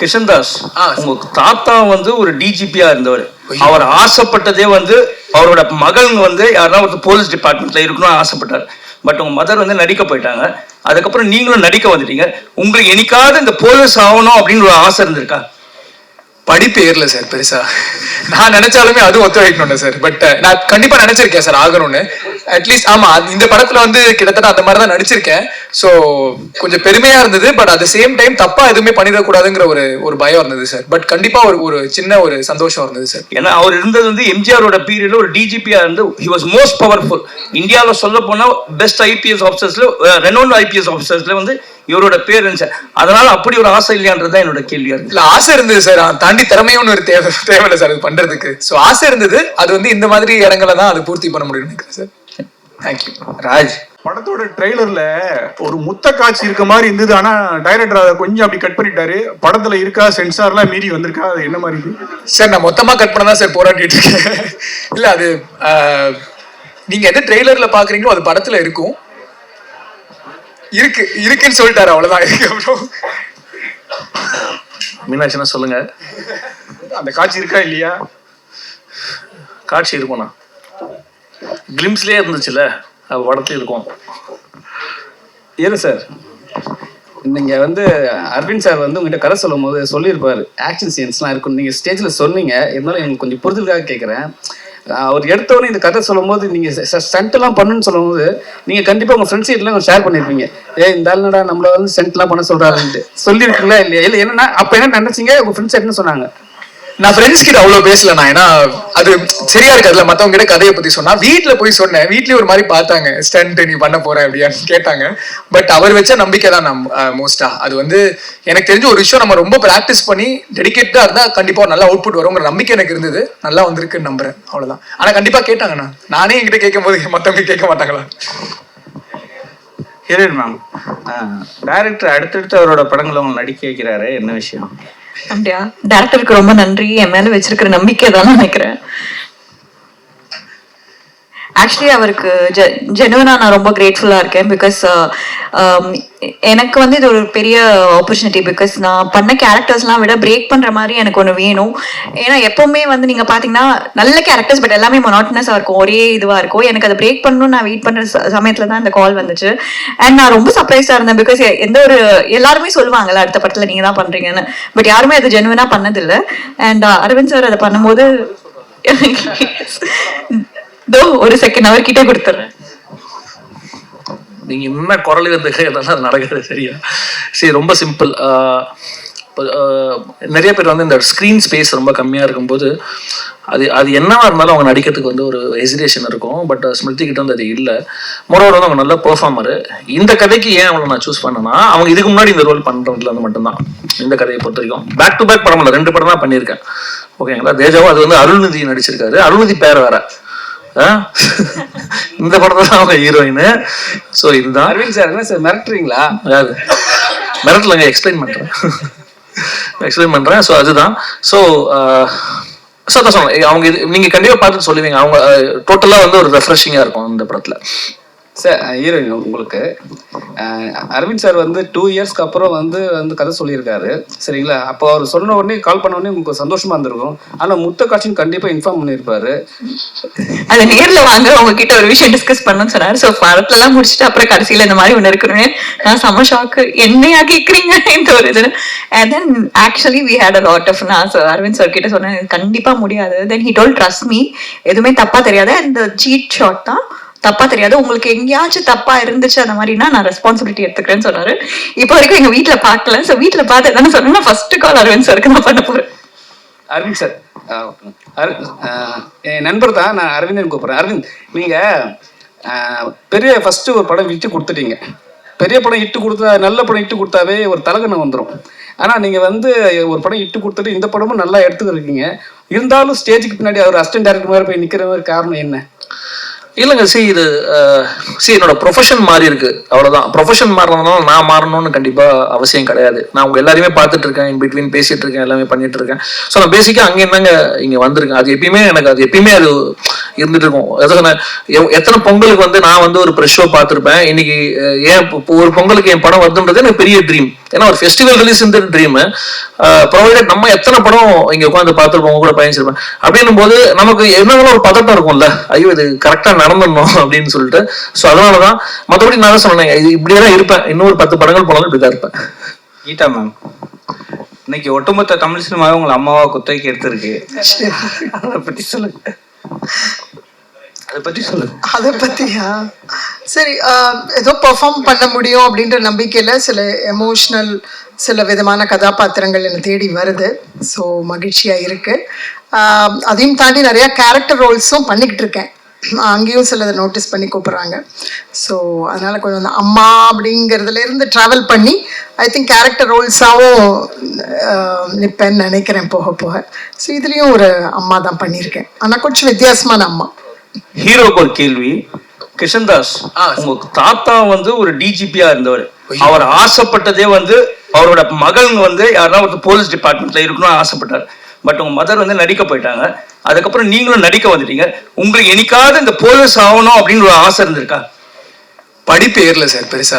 கிஷன்தாஸ். உங்க தாத்தா வந்து ஒரு டிஜிபியா இருந்தவர். அவர் ஆசைப்பட்டதே வந்து அவரோட மகள்ங்க வந்து யாருன்னா ஒரு போலீஸ் டிபார்ட்மெண்ட்ல இருக்கணும்னு ஆசைப்பட்டார். பட் உங்க மதர் வந்து நடிக்க போயிட்டாங்க. அதுக்கப்புறம் நீங்களும் நடிக்க வந்துட்டீங்க. உங்களுக்கு என்னைக்காவது இந்த போலீஸ் ஆகணும் அப்படின்னு ஒரு ஆசை இருந்திருக்கா? படிப்பு ஏறல சார் பெருசா. நான் நினைச்சாலுமே அது ஒத்துழைக்கணும்னு சார். பட் நான் கண்டிப்பா நினைச்சிருக்கேன் சார் ஆகணும்னு. அட்லீஸ்ட் ஆமா இந்த படத்துல வந்து கிட்டத்தட்ட அந்த மாதிரி தான் நடிச்சிருக்கேன். ஸோ கொஞ்சம் பெருமையா இருந்தது பட் அட் சேம் டைம் தப்பா எதுவுமே பண்ணிடக்கூடாதுங்கிற ஒரு ஒரு பயம் இருந்தது சார். பட் கண்டிப்பா ஒரு ஒரு சின்ன ஒரு சந்தோஷம் இருந்தது சார். ஏன்னா அவர் இருந்தது வந்து எம்ஜிஆரோட பீரியட்ல ஒரு டிஜிபியா இருந்து ஹி வாஸ் மோஸ்ட் பவர்ஃபுல் இந்தியாவில் சொல்ல போனா பெஸ்ட் ஐபிஎஸ் ஆஃபீஸர்ஸ்ல ரெனோன் ஐபிஎஸ் ஆஃபீஸர்ஸ்ல வந்து இவரோட பேர் இருந்துச்சு. அதனால அப்படி ஒரு ஆசை இல்லையான்றது தான் என்னோட கேள்வியா இருக்கு இல்ல ஆசை இருந்தது சார். தாண்டி திறமையும் ஒரு தேவை தேவையில்லை சார் அது பண்றதுக்கு. ஸோ ஆசை இருந்தது. அது வந்து இந்த மாதிரி இடங்களை தான் அது பூர்த்தி பண்ண முடியும்னு நினைக்கிறேன் சார். தேங்க்யூ ராஜ். படத்தோட ட்ரெய்லர்ல ஒரு முத்த காட்சி இருக்க மாதிரி இருந்தது. ஆனா டைரக்டர் அதை கொஞ்சம் அப்படி கட் பண்ணிட்டாரு. படத்துல இருக்கா சென்சார்லாம் மீறி வந்திருக்கா? அது என்ன மாதிரி இருக்கு? சார் நான் மொத்தமா கட் பண்ண தான் சார் போராட்டிட்டு இருக்கேன். இல்ல அது நீங்க எது ட்ரெய்லர்ல பாக்குறீங்களோ அது படத்துல இருக்கும். இருக்கு இருக்குன்னு சொல்லிட்டாரு அவ்வளவுதான். இருக்கு அப்புறம் மீனாட்சினா சொல்லுங்க. அந்த காட்சி இருக்கா இல்லையா? காட்சி இருக்கும்ண்ணா. கிளிம்ஸ்லேயே இருந்துச்சுல்ல அது படத்துல இருக்கும். இரு சார்? நீங்க வந்து அரவிந்த் சார் வந்து உங்ககிட்ட கதை சொல்லும் போது சொல்லியிருப்பாரு. ஆக்ஷன் சீன்ஸ்லாம் இருக்கும் நீங்க ஸ்டேஜ்ல சொன்னீங்க. இருந்தாலும் எனக்கு கொஞ்சம் புரிதலுக்காக கேட்குறேன் அவர் எடுத்தவொடனே இந்த கதை சொல்லும்போது நீங்க சென்ட்லாம் எல்லாம் பண்ணுன்னு சொல்லும்போது நீங்க கண்டிப்பா உங்க ஃப்ரெண்ட்ஸ் எல்லாம் ஷேர் பண்ணிருப்பீங்க. ஏ இந்த ஆளுநடா நம்மள வந்து ஸ்டண்ட் எல்லாம் பண்ண சொல்றாருன்ட்டு சொல்லியிருக்கீங்களா இல்லையா? இல்லை என்னன்னா அப்ப என்ன நினைச்சீங்க? உங்க ஃப்ரெண்ட்ஸ் என்ன சொன்னாங்க? நான் ஃப்ரெண்ட்ஸ் கிட்ட அவ்வளவு பேசல நான் ஏன்னா அது சரியா இருக்காதுல மத்தவங்க கிட்ட கதையை பத்தி சொன்னா வீட்டுல போய் சொன்னேன். வீட்லயே ஒரு மாதிரி பார்த்தாங்க. ஸ்டண்ட் நீ பண்ண போற அப்படின்னு கேட்டாங்க. பட் அவர் வச்ச நம்பிக்கை தான் நான் மோஸ்டா அது வந்து எனக்கு தெரிஞ்ச ஒரு விஷயம் நம்ம ரொம்ப பிராக்டிஸ் பண்ணி டெடிகேட்டா இருந்தா கண்டிப்பா நல்லா அவுட்புட் வருங்கிற நம்பிக்கை எனக்கு இருந்தது. நல்லா வந்திருக்குன்னு நம்புறேன். அவ்வளவுதான். ஆனா கண்டிப்பா கேட்டாங்கண்ணா. நானே என்கிட்ட கேட்கும் போது மத்தவங்க கேட்க மாட்டாங்களா? ஹீரோயின் மேம் டேரக்டர் அடுத்தடுத்து அவரோட படங்களை அவங்க நடிக்க வைக்கிறாரு. என்ன விஷயம்? அப்படியா? டேரக்டருக்கு ரொம்ப நன்றி. என் மேல வச்சிருக்கிற நம்பிக்கை தான் நினைக்கிறேன். ஆக்சுவலி அவருக்கு ஜெனுவனா நான் ரொம்ப கிரேட்ஃபுல்லாக இருக்கேன் பிகாஸ் uh, um, எனக்கு வந்து இது ஒரு பெரிய ஆப்பர்ச்சுனிட்டி பிகாஸ் நான் பண்ண கேரக்டர்ஸ்லாம் விட பிரேக் பண்ணுற மாதிரி எனக்கு ஒன்று வேணும். ஏன்னா எப்போவுமே வந்து நீங்கள் பார்த்தீங்கன்னா நல்ல கேரக்டர்ஸ் பட் எல்லாமே மொனாட்னஸாக இருக்கும். ஒரே இதுவாக இருக்கும். எனக்கு அதை பிரேக் பண்ணணும்னு நான் வெயிட் பண்ணுற ச- தான் இந்த கால் வந்துச்சு. அண்ட் நான் ரொம்ப சர்ப்ரைஸாக இருந்தேன் பிகாஸ் எந்த ஒரு எல்லாருமே சொல்லுவாங்கல்ல அடுத்த படத்தில் நீங்கள் தான் பண்ணுறீங்கன்னு பட் யாருமே அது ஜெனுவனாக பண்ணதில்லை. அண்ட் uh, அரவிந்த் சார் அதை பண்ணும்போது தோ ஒரு செகண்ட் அவர் கிட்ட கொடுத்துறேன். நீங்க என்ன குரல் வந்துக்கு இதெல்லாம் அது நடக்குது சரியா? சரி ரொம்ப சிம்பிள் நிறைய பேர் வந்து இந்த ஸ்க்ரீன் ஸ்பேஸ் ரொம்ப கம்மியாக இருக்கும்போது அது அது என்னவா இருந்தாலும் அவங்க நடிக்கிறதுக்கு வந்து ஒரு ஹெசிடேஷன் இருக்கும். பட் ஸ்மிருதி கிட்ட வந்து அது இல்லை. மொரோவர் வந்து அவங்க நல்ல பெர்ஃபார்மரு இந்த கதைக்கு ஏன் அவங்களை நான் சூஸ் பண்ணேன்னா அவங்க இதுக்கு முன்னாடி இந்த ரோல் பண்ணுறதுல வந்து மட்டும்தான். இந்த கதையை பொறுத்த வரைக்கும். பேக் டு பேக் படம் இல்லை ரெண்டு படம் தான் பண்ணியிருக்கேன். ஓகேங்களா தேஜாவும் அது வந்து அருள்நிதி நடிச்சிருக்காரு. அருள்நிதி பேர் வேற. இந்த படத்துல தான் அவங்க ஹீரோயின் ஸோ இதுதான் அரவிந்த் சார் என்ன சார் மிரட்டுறீங்களா? அதாவது மிரட்டலங்க எக்ஸ்பிளைன் பண்றேன். எக்ஸ்பிளைன் பண்றேன். ஸோ அதுதான். ஸோ ஸோ அதான் சொன்னேன் அவங்க இது நீங்க கண்டிப்பா பார்த்துட்டு சொல்லுவீங்க. அவங்க டோட்டலா வந்து ஒரு ரெஃப்ரெஷிங்கா இருக்கும் இந்த படத்துல. சார் ஹீரோயின் உங்களுக்கு. அரவிந்த் சார் வந்து டூ இயர்ஸ்க்கு அப்புறம் வந்து வந்து கதை சொல்லியிருக்காரு. சரிங்களா? அப்போ அவர் சொன்ன உடனே கால் பண்ண உடனே உங்களுக்கு சந்தோஷமா இருந்திருக்கும். ஆனால் முத்த காட்சின்னு கண்டிப்பாக இன்ஃபார்ம் பண்ணியிருப்பாரு. அது நேர்ல வாங்க. உங்ககிட்ட ஒரு விஷயம் டிஸ்கஸ் பண்ணணும்னு சொன்னாரு. ஸோ படத்துல எல்லாம் முடிச்சுட்டு அப்புறம் கடைசியில இந்த மாதிரி ஒண்ணு இருக்கணும்னு நான் செம ஷாக்கு என்னையா கேக்குறீங்க? இந்த ஒரு இது and then actually we had a lot of நான் அரவிந்த் சார் கிட்ட சொன்னேன் கண்டிப்பா முடியாது. Then he told trust me எதுவுமே தப்பா தெரியாது. அந்த சீட் ஷாட் தான் தப்பா தெரியாது. உங்களுக்கு எங்கேயாச்சும் தப்பா இருந்துச்சு அந்த மாதிரினா நான் ரெஸ்பான்சிபிலிட்டி எடுத்துக்கிறேன்னு சொன்னாரு. இப்போ வரைக்கும் எங்க வீட்டுல பார்க்கல. ஸோ வீட்டுல பார்த்து தானே சொன்னா ஃபர்ஸ்ட் கால் அரவிந்த் சாருக்கு நான் பண்ண போறேன். அரவிந்த் சார் என் நண்பர் தான் நான் அரவிந்தன் கூப்பிட்றேன். அரவிந்த் நீங்கள் பெரிய ஃபர்ஸ்ட் ஒரு படம் விட்டு கொடுத்துட்டீங்க. பெரிய படம் இட்டு கொடுத்தா நல்ல படம் இட்டு கொடுத்தாவே ஒரு தலகணம் வந்துடும் ஆனால் நீங்கள் வந்து ஒரு படம் இட்டு கொடுத்துட்டு இந்த படமும் நல்லா எடுத்துக்கிருக்கீங்க இருந்தாலும் ஸ்டேஜுக்கு பின்னாடி அவர் அசிஸ்டன்ட் டேரக்டர் மாதிரி போய் நிற்கிற மாதிரி காரணம் என்ன? இல்லைங்க சி இது சி என்னோட ப்ரொஃபஷன் மாறி இருக்கு. அவ்வளவுதான். ப்ரொஃபஷன் மாறினதுனால நான் மாறணும்னு கண்டிப்பா அவசியம் கிடையாது. நான் உங்க எல்லாரையுமே பார்த்துட்டு இருக்கேன். இன் பிட்வீன் பேசிட்டு இருக்கேன். எல்லாமே பண்ணிட்டு இருக்கேன். ஸோ நான் பேசிக்கா அங்க என்னங்க இங்க வந்திருக்கேன்? அது எப்பயுமே எனக்கு அது எப்பயுமே அது இருந்துட்டு இருக்கும் எத்தனை பொங்கலுக்கு வந்து நான் வந்து ஒரு ப்ரெஷ் ஷோ பார்த்துருப்பேன். இன்னைக்கு ஏன் ஒரு பொங்கலுக்கு என் படம் வருதுன்றது எனக்கு பெரிய ட்ரீம் ஏன்னா ஒரு ஃபெஸ்டிவல் ரிலீஸ் இந்த ட்ரீம் ப்ரொவைடட் நம்ம எத்தனை படம் இங்க உட்காந்து பார்த்துருப்போம் உங்க கூட பயணிச்சிருப்பேன். அப்படின்னும் போது நமக்கு என்னென்ன ஒரு பதட்டம் இருக்கும்ல? ஐயோ இது கரெக்டா நடந்துடணும் அப்படின்னு சொல்லிட்டு. ஸோ அதனாலதான் மற்றபடி நான் தான் சொன்னேன். இது இப்படியே தான் இருப்பேன். இன்னொரு பத்து படங்கள் போனாலும் இப்படி தான் இருப்பேன். கீதா மேம் இன்னைக்கு ஒட்டுமொத்த தமிழ் சினிமாவே உங்களை அம்மாவா குத்தகைக்கு எடுத்திருக்கு. அதை பத்தி சொல்லுங்க. அதை பத்தி சொல்லுங்க. அதை பத்தியா சரி ஏதோ பெர்ஃபார்ம் பண்ண முடியும் அப்படின்ற நம்பிக்கையில சில எமோஷ்னல் சில விதமான கதாபாத்திரங்கள் என்னை தேடி வருது. ஸோ மகிழ்ச்சியா இருக்கு. அதையும் தாண்டி நிறைய கேரக்டர் ரோல்ஸும் பண்ணிக்கிட்டு இருக்கேன். அங்கேயும் சிலதை நோட்டீஸ் பண்ணி கூப்பிட்றாங்க. ஸோ அதனால கொஞ்சம் அந்த அம்மா அப்படிங்கிறதுல இருந்து ட்ராவல் பண்ணி ஐ திங்க் கேரக்டர் ரோல்ஸாகவும் நிற்பேன்னு நினைக்கிறேன் போக போக. ஸோ இதுலேயும் ஒரு அம்மா தான் பண்ணியிருக்கேன். ஆனால் கொஞ்சம் வித்தியாசமான அம்மா. ஹீரோக்கு ஒரு கேள்வி கிருஷ்ணதாஸ் உங்க தாத்தா வந்து ஒரு டிஜிபியா இருந்தவர். அவர் ஆசைப்பட்டதே வந்து அவரோட மகள்ங்க வந்து யாருன்னா ஒரு போலீஸ் டிபார்ட்மெண்ட்ல இருக்கணும்னு ஆசைப்பட்டார். பட் உங்க மதர் வந்து நடிக்க போயிட்டாங்க. அதுக்கப்புறம் நீங்களும் நடிக்க வந்துட்டீங்க. உங்களுக்கு என்னைக்காவது இந்த போலீஸ் ஆகணும் அப்படின்னு ஒரு ஆசை இருந்திருக்கா? படிப்பு ஏறல சார் பெருசா.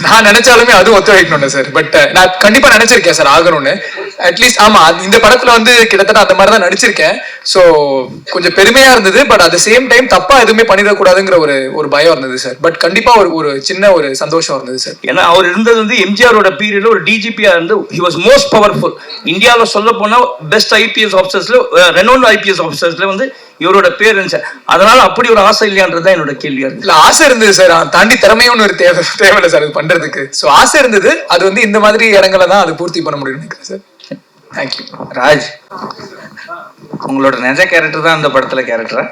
நான் நினைச்சாலுமே அது ஒத்துழைக்கணும்னு சார். பட் நான் கண்டிப்பா நினைச்சிருக்கேன் சார் ஆகணும்னு. அட்லீஸ்ட் ஆமா அது- இந்த படத்துல வந்து கிட்டத்தட்ட அந்த மாதிரி தான் நடிச்சிருக்கேன். ஸோ கொஞ்சம் பெருமையா இருந்தது பட் அட் சேம் டைம் தப்பா எதுவுமே பண்ணிடக்கூடாதுங்கிற ஒரு ஒரு பயம் இருந்தது சார். பட் கண்டிப்பா ஒரு ஒரு சின்ன ஒரு சந்தோஷம் இருந்தது சார். ஏன்னா அவர் இருந்தது வந்து எம்ஜிஆரோட பீரியட்ல ஒரு டிஜிபியா இருந்து ஹி வாஸ் மோஸ்ட் பவர்ஃபுல் இந்தியாவில் சொல்ல போனா பெஸ்ட் ஐபிஎஸ் ஆஃபீஸர்ஸ்ல ரெனோன் ஐபிஎஸ் ஆஃபீஸர்ஸ்ல வந்து இவரோட பேர் இருந்துச்சு. அதனால அப்படி ஒரு ஆசை இல்லையான்றது என்னோட கேள்வியா இருக்கு இல்ல ஆசை இருந்தது சார் தாண்டி திறமையும் ஒரு தேவை தேவையில்லை சார் அது பண்றதுக்கு. ஸோ ஆசை இருந்தது. அது வந்து இந்த மாதிரி இடங்களை தான் அது பூர்த்தி பண்ண முடியும்னு நினைக்கிறேன் சார் தேங்க்யூ ராஜ் உங்களோட நிஜ கேரக்டர் தான் இந்த படத்துல கேரக்டரா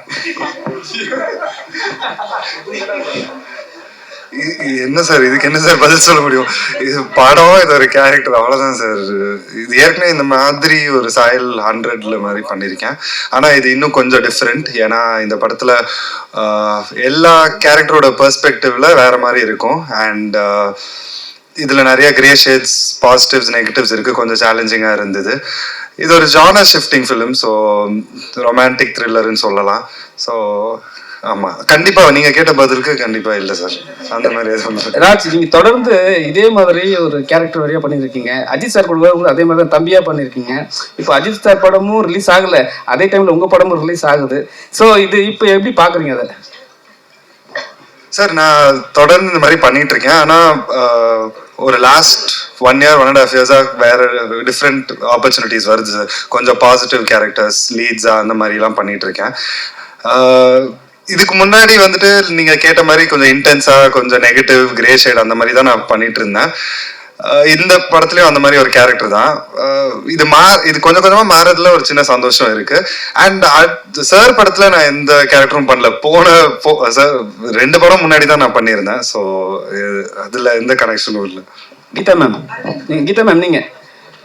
என்ன சார் இதுக்கு என்ன சார் பதில் சொல்ல முடியும்? இது படம் இது ஒரு கேரக்டர் அவ்வளோதான் சார். இது ஏற்கனவே இந்த மாதிரி ஒரு சாயல் ஹண்ட்ரட்ல மாதிரி பண்ணியிருக்கேன். ஆனால் இது இன்னும் கொஞ்சம் டிஃப்ரெண்ட் ஏன்னா இந்த படத்தில் எல்லா கேரக்டரோட பெர்ஸ்பெக்டிவ்ல வேற மாதிரி இருக்கும். அண்ட் இதில் நிறைய கிரே ஷேட்ஸ் பாசிட்டிவ்ஸ் நெகட்டிவ்ஸ் இருக்குது கொஞ்சம் சேலஞ்சிங்காக இருந்தது. இது ஒரு genre shifting film so romantic த்ரில்லர்னு சொல்லலாம். ஸோ ஆமா. கண்டிப்பா நீங்க கேட்ட பதிலுக்கு கண்டிப்பா இல்ல சார். அந்த மாதிரி எதுவும். ராஜ் நீங்க தொடர்ந்து இதே மாதிரி ஒரு கேரக்டர் வரையா பண்ணியிருக்கீங்க அஜித் சார் கூட அதே மாதிரி தான் தம்பியா பண்ணியிருக்கீங்க இப்போ அஜித் சார் படமும் ரிலீஸ் ஆகல. அதே டைம்ல உங்க படமும் ரிலீஸ் ஆகுது. ஸோ இது இப்போ எப்படி பாக்குறீங்க அதை? சார் நான் தொடர்ந்து இந்த மாதிரி பண்ணிட்டு இருக்கேன். ஆனா ஒரு last one year one and half இயர்ஸா வேற டிஃப்ரெண்ட் ஆப்பர்ச்சுனிட்டிஸ் வருது சார் கொஞ்சம் பாசிட்டிவ் கேரக்டர்ஸ் லீட்ஸா அந்த மாதிரி எல்லாம் பண்ணிட்டு இருக்கேன். இதுக்கு முன்னாடி வந்துட்டு நீங்க கேட்ட மாதிரி கொஞ்சம் இன்டென்ஸா கொஞ்சம் நெகட்டிவ் கிரே ஷேட் அந்த மாதிரி தான் நான் பண்ணிட்டு இருந்தேன். இந்த படத்துலயும் அந்த மாதிரி ஒரு கேரக்டர் தான். இது மா இது கொஞ்சம் கொஞ்சமா மாறதுல ஒரு சின்ன சந்தோஷம் இருக்கு. அண்ட் சார் படத்துல நான் எந்த கேரக்டரும் பண்ணல. போன சார் ரெண்டு படம் முன்னாடி தான் நான் பண்ணியிருந்தேன். ஸோ அதுல எந்த கனெக்ஷனும் இல்லை. கீதா மேம் நீங்க கீதா மேம் நீங்க.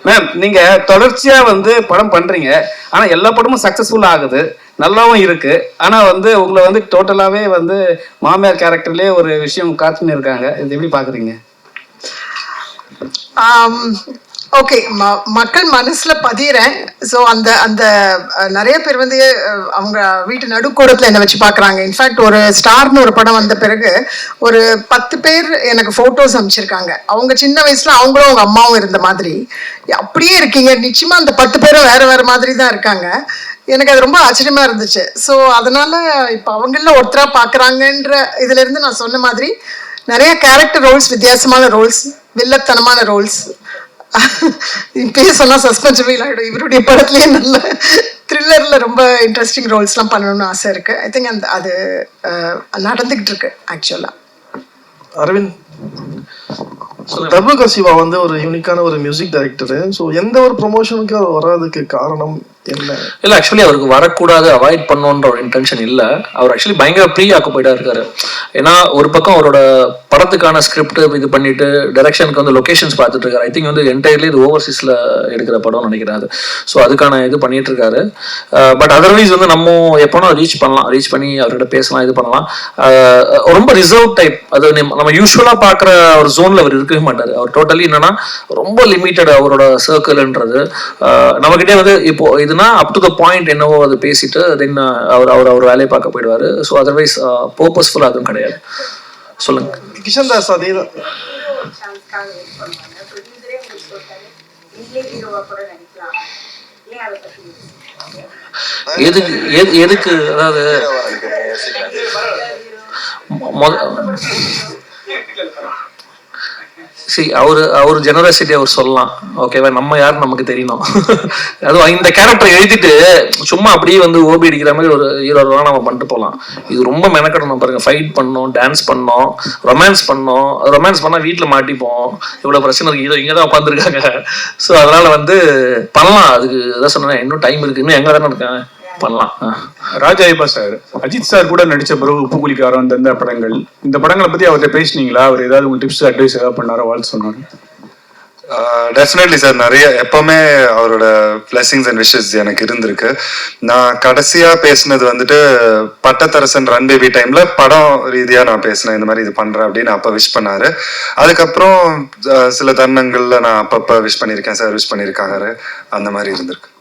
மேம் நீங்க தொடர்ச்சியா வந்து படம் பண்றீங்க. ஆனா எல்லா படமும் சக்சஸ்ஃபுல் ஆகுது. நல்லாவும் இருக்கு. ஆனா வந்து உங்களை வந்து டோட்டலாவே வந்து மாமியார் கேரக்டர்லயே ஒரு விஷயம் காத்துன்னு இருக்காங்க. இது எப்படி பாக்குறீங்க? ஓகே ம மக்கள் மனசுல பதிகிறேன் ஸோ அந்த அந்த நிறைய பேர் வந்து அவங்க வீட்டு நடுக்கூடத்தில் என்னை வச்சு பார்க்குறாங்க இன்ஃபேக்ட் ஒரு ஸ்டார்னு ஒரு படம் வந்த பிறகு ஒரு பத்து பேர் எனக்கு ஃபோட்டோஸ் அமைச்சிருக்காங்க. அவங்க சின்ன வயசுல அவங்களும் அவங்க அம்மாவும் இருந்த மாதிரி. அப்படியே இருக்கீங்க. நிச்சயமா அந்த பத்து பேரும் வேற வேற மாதிரி தான் இருக்காங்க. எனக்கு அது ரொம்ப ஆச்சரியமா இருந்துச்சு. ஸோ அதனால இப்போ அவங்கள ஒருத்தரா பார்க்குறாங்கன்ற இதுல இருந்து நான் சொன்ன மாதிரி நிறைய கேரக்டர் ரோல்ஸ் வித்தியாசமான ரோல்ஸ் வில்லத்தனமான ரோல்ஸ் சொன்னா சஸ்பென்ஸ் ஃபீல் ஆகிடும் இவருடைய படத்துலயே நல்ல த்ரில்லர்ல ரொம்ப இன்ட்ரெஸ்டிங் ரோல்ஸ்லாம் பண்ணணும்னு ஆசை இருக்கு. ஐ திங்க் அந்த அது அஹ், நடந்துகிட்டு இருக்கு ஆக்சுவலா அரவிந்த் தர்பக சிவா வந்து ஒரு யூனிக்கான ஒரு மியூசிக் டைரக்டர் ஸோ எந்த ஒரு ப்ரொமோஷனுக்கு அவர் வராதுக்கு காரணம் இல்லை. ஆக்சுவலி அவருக்கு வரக்கூடாது அவாய்ட் பண்ணணுன்ற ஒரு இன்டென்ஷன் இல்ல. அவர் ஆக்சுவலி பயங்கர ப்ரீ ஆக்குப்பைடா இருக்காரு. ஏன்னா ஒரு பக்கம் அவரோட படத்துக்கான ஸ்கிரிப்ட் இது பண்ணிட்டு டைரக்ஷனுக்கு வந்து லொக்கேஷன்ஸ் பார்த்துட்டு இருக்காரு. ஐ திங்க் வந்து என்டையர்லி இது ஓவர்சீஸ்ல எடுக்கிற படம்னு நினைக்கிறேன் அது. ஸோ அதுக்கான இது பண்ணிட்டு இருக்காரு. பட் அதர்வைஸ் வந்து நம்ம எப்போனா ரீச் பண்ணலாம். ரீச் பண்ணி அவர்கிட்ட பேசலாம் இது பண்ணலாம். ரொம்ப ரிசர்வ் டைப் அது நம்ம- யூஸ்வலாக பார்க்குற ஒரு ஜோன்ல அவர் இருக்கவே மாட்டார். அவர் டோட்டலி என்னன்னா ரொம்ப லிமிட்டட் அவரோட சர்க்கிள்ன்றது நம்மகிட்டே வந்து இப்போ இது இருந்துச்சுன்னா அப் டு த பாயிண்ட் என்னவோ அது பேசிட்டு தென் அவர் அவர் அவர் வேலையை பார்க்க போயிடுவாரு. ஸோ அதர்வைஸ் பர்பஸ்ஃபுல்லாக அதுவும் கிடையாது. சொல்லுங்க. கிஷன் தாஸ் அதே தான். எதுக்கு எது எதுக்கு அதாவது மொ- சி அவர் அவர் ஜெனரசிட்டி அவர் சொல்லலாம். ஓகேவா நம்ம யாருன்னு நமக்கு தெரியணும். அதுவும் இந்த கேரக்டர் எழுதிட்டு சும்மா அப்படியே வந்து ஓபி அடிக்கிற மாதிரி ஒரு ஹீரோலாம் நம்ம பண்ணிட்டு போகலாம். இது ரொம்ப மெனக்கடணும் பாருங்க. ஃபைட் பண்ணோம் டான்ஸ் பண்ணோம் ரொமான்ஸ் பண்ணோம். ரொமான்ஸ் பண்ணால் வீட்டில் மாட்டிப்போம். இவ்வளோ பிரச்சனை இருக்குது இதோ இங்கே தான் உட்காந்துருக்காங்க ஸோ அதனால் வந்து பண்ணலாம். அதுக்கு எதாவது சொன்னேன் இன்னும் டைம் இருக்குது இன்னும் எங்கே தானே இருக்கேன் பண்ணலாம். ராஜா ஐபா சார் அஜித் சார் கூட நடிச்ச பிறகு உப்பு குளிக்காரம் இந்த இந்த படங்கள் இந்த படங்களை பத்தி அவர்கிட்ட பேசுனீங்களா? அவர் ஏதாவது உங்க டிப்ஸ் அட்வைஸ் ஏதாவது பண்ணாரோ? வாழ்த்து சொன்னாரு. Definitely sir. நிறைய எப்பவுமே அவரோட பிளெஸிங்ஸ் அண்ட் விஷஸ் எனக்கு இருந்திருக்கு. நான் கடைசியா பேசினது வந்துட்டு பட்டத்தரசன் ரன் பேபி டைம்ல படம் ரீதியா நான் பேசினேன். இந்த மாதிரி இது பண்றேன் அப்படின்னு அப்ப விஷ் பண்ணாரு. அதுக்கப்புறம் சில தருணங்கள்ல நான் அப்பப்ப விஷ் பண்ணியிருக்கேன் சார் விஷ் பண்ணியிருக்காங்க அந்த மாதிரி இருந்திருக்கு.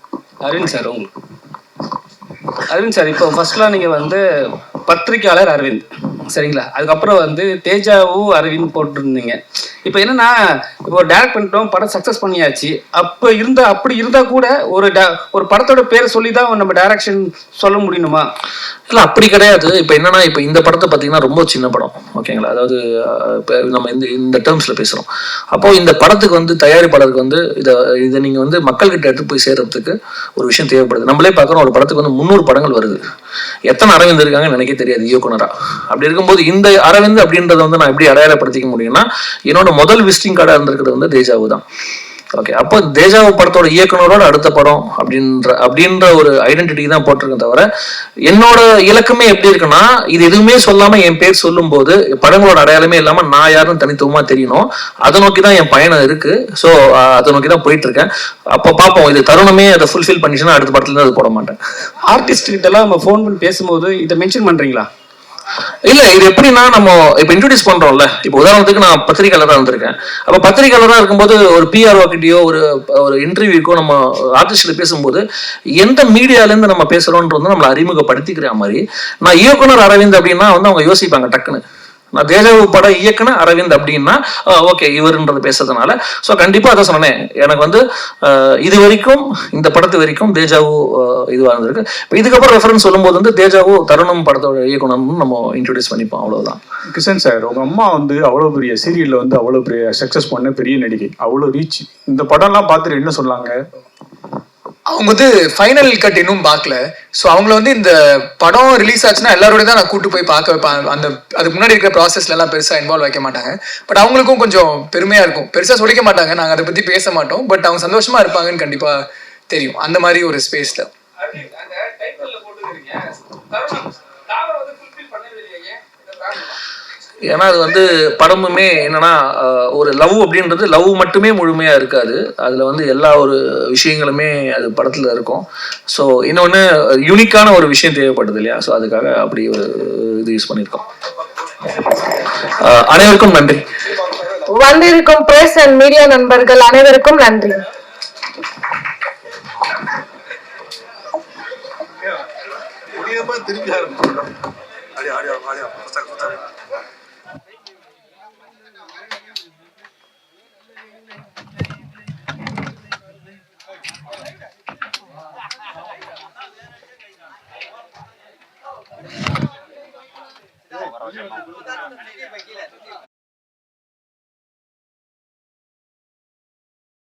சார் உங்களுக்கு அரவிந்த் சார் இப்போ ஃபர்ஸ்ட்லாம் நீங்கள் வந்து பத்திரிக்கையாளர் அரவிந்த் சரிங்களா? அதுக்கப்புறம் வந்து தேஜாவு அரவிந்த் போட்டிருந்தீங்க. இப்போ என்னன்னா இப்போ டேரக்ட் பண்ணிட்டோம் படம் சக்ஸஸ் பண்ணியாச்சு. அப்போ இருந்தா அப்படி இருந்தா கூட ஒரு ஒரு படத்தோட பேரை சொல்லி தான் நம்ம டைரக்ஷன் சொல்ல முடியணுமா? இல்லை அப்படி கிடையாது. இப்போ என்னன்னா இப்போ இந்த படத்தை பார்த்தீங்கன்னா ரொம்ப சின்ன படம். ஓகேங்களா அதாவது இப்போ நம்ம இந்த இந்த டேர்ம்ஸ்ல பேசுறோம். அப்போ இந்த படத்துக்கு வந்து தயாரிப்பாளருக்கு வந்து இதை இதை நீங்க வந்து மக்கள்கிட்ட எடுத்து போய் சேர்றதுக்கு ஒரு விஷயம் தேவைப்படுது. நம்மளே பார்க்குறோம் ஒரு படத்துக்கு வந்து முந்நூறு படங்கள் வருது. எத்தனை அரவிந்த் இருக்காங்கன்னு நினைக்க தெரியாது இயக்குனரா. அப்படி இருக்கும்போது இந்த அரவிந்த் அப்படின்றத வந்து நான் எப்படி அடையாளப்படுத்திக்க முடியும்னா என்னோட முதல் விசிட்டிங் கார்டாக இருந்திருக்கிறது வந்து தேஜாவு தான். ஓகே அப்போ தேஜாவு படத்தோட இயக்குனரோட அடுத்த படம் அப்படின்ற அப்படின்ற ஒரு ஐடென்டிட்டி தான் போட்டிருக்கேன் தவிர என்னோட இலக்குமே எப்படி இருக்குன்னா இது எதுவுமே சொல்லாம என் பேர் சொல்லும்போது படங்களோட அடையாளமே இல்லாம நான் யாருன்னு தனித்துவமா தெரியணும். அதை நோக்கி தான் என் பயணம் இருக்கு. ஸோ அதை நோக்கி தான் போயிட்டு இருக்கேன். அப்போ பார்ப்போம் இது தருணமே அதை ஃபுல்ஃபில் பண்ணிச்சுன்னா அடுத்த படத்துல இருந்து அது போட மாட்டேன். ஆர்டிஸ்ட் எல்லாம் நம்ம ஃபோன் பண்ணி பேசும்போது இதை மென்ஷன் பண்றீங்களா? இல்ல இது எப்படின்னா நம்ம இப்ப இன்ட்ரோடியூஸ் பண்றோம்ல. இப்ப உதாரணத்துக்கு நான் பத்திரிகையாளராக இருந்திருக்கேன். அப்ப பத்திரிகையாளராக இருக்கும்போது ஒரு பிஆர்ஓ கிட்டயோ ஒரு ஒரு இன்டர்வியூக்கோ நம்ம ஆர்டிஸ்ட்ல பேசும்போது எந்த மீடியால இருந்து நம்ம பேசுறோன்றது நம்மளை அறிமுகப்படுத்திக்கிற மாதிரி நான் இயக்குனர் அரவிந்த் அப்படின்னா வந்து அவங்க யோசிப்பாங்க டக்குன்னு. நான் தேஜாவு படம் இயக்குன அரவிந்த் அப்படின்னா ஓகே இவருன்றது பேசுறதுனால. ஸோ கண்டிப்பா அதை சொன்னேன். எனக்கு வந்து இது வரைக்கும் இந்த படத்து வரைக்கும் தேஜாவு இதுவாக இதுவா இருந்திருக்கு. இப்போ இதுக்கப்புறம் ரெஃபரன்ஸ் சொல்லும்போது வந்து தேஜாவு தருணம் படத்தோட இயக்குனர்னு நம்ம இன்ட்ரடியூஸ் பண்ணிப்போம். அவ்வளவுதான். கிஷன் சார் உங்கள் அம்மா வந்து அவ்வளவு பெரிய சீரியல்ல வந்து அவ்வளவு பெரிய சக்ஸஸ் பண்ண பெரிய நடிகை. அவ்வளவு ரீச் இந்த படம்லாம் பார்த்துட்டு என்ன சொன்னாங்க? அவங்க வந்து ஃபைனல் கட் இன்னும் பார்க்கல. ஸோ அவங்கள வந்து இந்த படம் ரிலீஸ் ஆச்சுன்னா எல்லாரோட தான் நான் கூட்டு போய் பார்க்க வைப்பேன். அந்த அதுக்கு முன்னாடி இருக்கிற ப்ராசஸ்ல எல்லாம் பெருசாக இன்வால்வ் வைக்க மாட்டாங்க. பட் அவங்களுக்கும் கொஞ்சம் பெருமையா இருக்கும். பெருசாக சொல்லிக்க மாட்டாங்க. நாங்கள் அதை பற்றி பேச மாட்டோம். பட் அவங்க சந்தோஷமா இருப்பாங்கன்னு கண்டிப்பாக தெரியும். அந்த மாதிரி ஒரு ஸ்பேஸ்ல ஏன்னா அது வந்து படமுமே என்னன்னா ஒரு லவ் அப்படின்றது லவ் மட்டுமே முழுமையா இருக்காது. அதுல வந்து எல்லா ஒரு விஷயங்களுமே அது படத்துல இருக்கும். ஸோ இன்னொன்று யூனிக்கான ஒரு விஷயம் தேவைப்படுது இல்லையா? ஸோ அதுக்காக அப்படி ஒரு இது யூஸ் பண்ணியிருக்கோம். அனைவருக்கும் நன்றி. வந்திருக்கும் பிரஸ் அண்ட் மீடியா நண்பர்கள் அனைவருக்கும் நன்றி. திரும்பி Yeah.